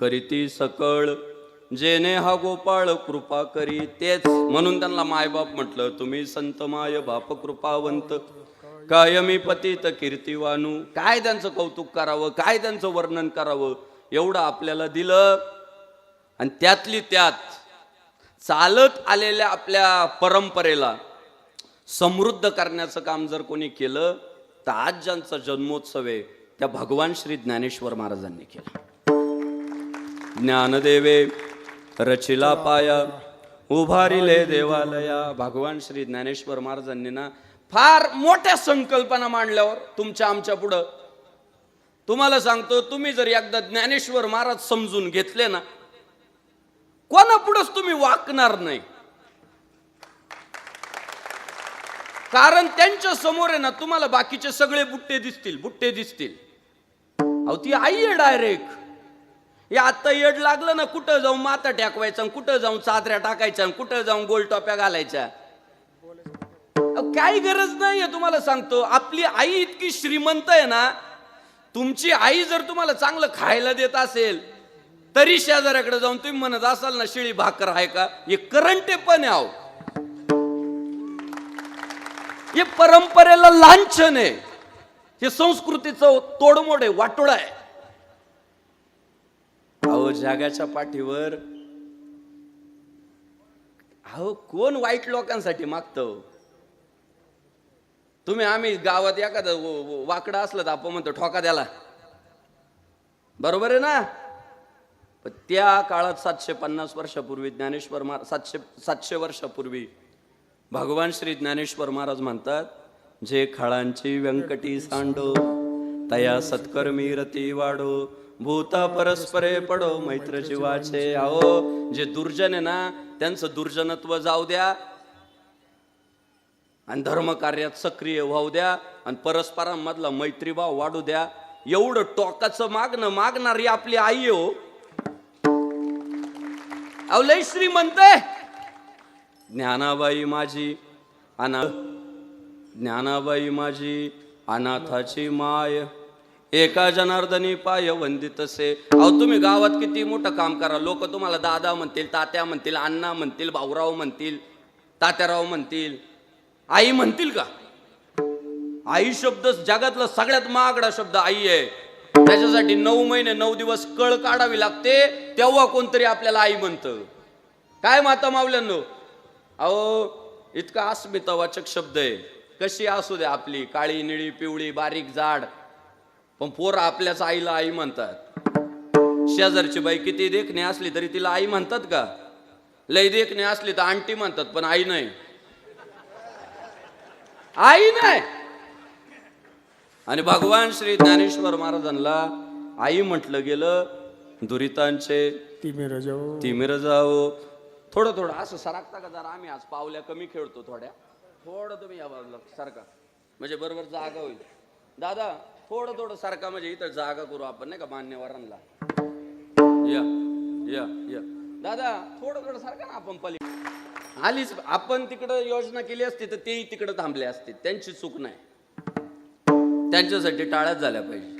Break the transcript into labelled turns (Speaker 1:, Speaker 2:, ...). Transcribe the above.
Speaker 1: करीती सकळ जेने हा गोपाळ कृपा करी तेच म्हणून त्यांना मायबाप म्हटलं तुम्ही संत माय बाप कृपावंत. कायमी पतित कीर्तिवानू. काय त्यांचं कौतुक करावं काय त्यांचं वर्णन करावं एवढं आपल्याला दिलं. आणि त्यातली त्यात चालत आलेल्या आपल्या परंपरेला समृद्ध करण्याचं काम जर कोणी केलं तर आज ज्यांचा जन्मोत्सव आहे त्या भगवान श्री ज्ञानेश्वर महाराजांनी केला. ज्ञानदेवे रचिला पाया उभारिले देवालया भगवान श्री ज्ञानेश्वर महाराजांनी ना फार मोठ्या संकल्पना मांडल्यावर तुमच्या आमच्या पुढं. तुम्हाला सांगतो तुम्ही जर एकदा ज्ञानेश्वर महाराज समजून घेतले ना कोणापुढंच तुम्ही वाकणार नाही. कारण त्यांच्यासमोर आहे ना तुम्हाला बाकीचे सगळे बुट्टे दिसतील बुट्टे दिसतील. अहो ती आई आहे डायरेक्ट हे आता येड लागलं ना कुठं जाऊन माता टाकवायचं कुठं जाऊन चादऱ्या टाकायच्या कुठं जाऊन गोल टोप्या घालायच्या? काय काही गरज नाहीये तुम्हाला सांगतो. आपली आई इतकी श्रीमंत आहे ना तुमची आई जर तुम्हाला चांगलं खायला देत असेल तरी शेजाऱ्याकडे जाऊन तुम्ही म्हणत असाल ना शिळी भाकर आहे का? हे करंटे पण आहे अहो. हे परंपरेला लांछन आहे. हे संस्कृतीचं तोडमोड आहे वाटोळ आहे. अहो जगाच्या पाठीवर. अहो कोण वाईट लोकांसाठी मागतो? तुम्ही आम्ही गावात एखादं व- वाकडं असलं तर आपण म्हणतो ठोका द्याला बरोबर आहे ना? पण त्या काळात सातशे पन्नास वर्षापूर्वी ज्ञानेश्वर महाराज सातशे सातशे वर्षापूर्वी भगवान श्री ज्ञानेश्वर महाराज म्हणतात जे खळांची व्यंकटी सांडो तया सत्कर्मी रती वाढो भूता परस्परे पडो मैत्र जीवाचे आहो जे दुर्जन आहे ना त्यांचं दुर्जनत्व जाऊ द्या. आणि धर्मकार्यात सक्रिय व्हाऊ द्या. आणि परस्परांमधला मैत्रीभाव वाढू द्या. एवढं टोकाचं मागणं मागणारी आपली आई हो. अहो लय म्हणते ज्ञानाबाई माझी अना ज्ञानाबाई माझी अनाथाची माय. एका जनार्दनी पाय वंदितसे अहो तुम्ही गावात किती मोठं काम करा? लोक तुम्हाला दादा म्हणतील तात्या म्हणतील अण्णा म्हणतील भाऊराव म्हणतील तात्याराव म्हणतील. आई म्हणतील का? आई शब्द जगातला सगळ्यात महागडा शब्द आई आहे. त्याच्यासाठी नऊ महिने नऊ दिवस कळ काढावी लागते तेव्हा कोणतरी आपल्याला आई म्हणतं. काय माता मावल्यांनो? अहो इतका अस्मितावाचक शब्द आहे. कशी असू दे आपली काळी निळी पिवळी बारीक जाड. पण पोरं आपल्याच आईला आई म्हणतात. शेजारची बाई किती देखणे असली तरी तिला आई म्हणतात का? लय देखणे असली तर आंटी म्हणतात पण आई नाही. आई नाही. आणि भगवान श्री ज्ञानेश्वर महाराजांना आई म्हटलं गेलं दुरितांचे
Speaker 2: तिमिर
Speaker 1: तिमिर जाओ थोडं थोडं असं सरकता का जरा? आम्ही आज पावल्या कमी खेळतो थोड्या. थोडं तुम्ही या बाजूला सारखा म्हणजे बरोबर जागा होईल. दादा थोडं थोडं सारखा म्हणजे इथं जागा करू आपण नाही का मान्यवरांना. या या या. दादा थोडं थोडं सारखं ना आपण पली आलीच आपण तिकडं योजना केली असती तर तेही तिकडं थांबले असते. त्यांची चूक नाही. त्यांच्यासाठी टाळ्याच झाल्या पाहिजे.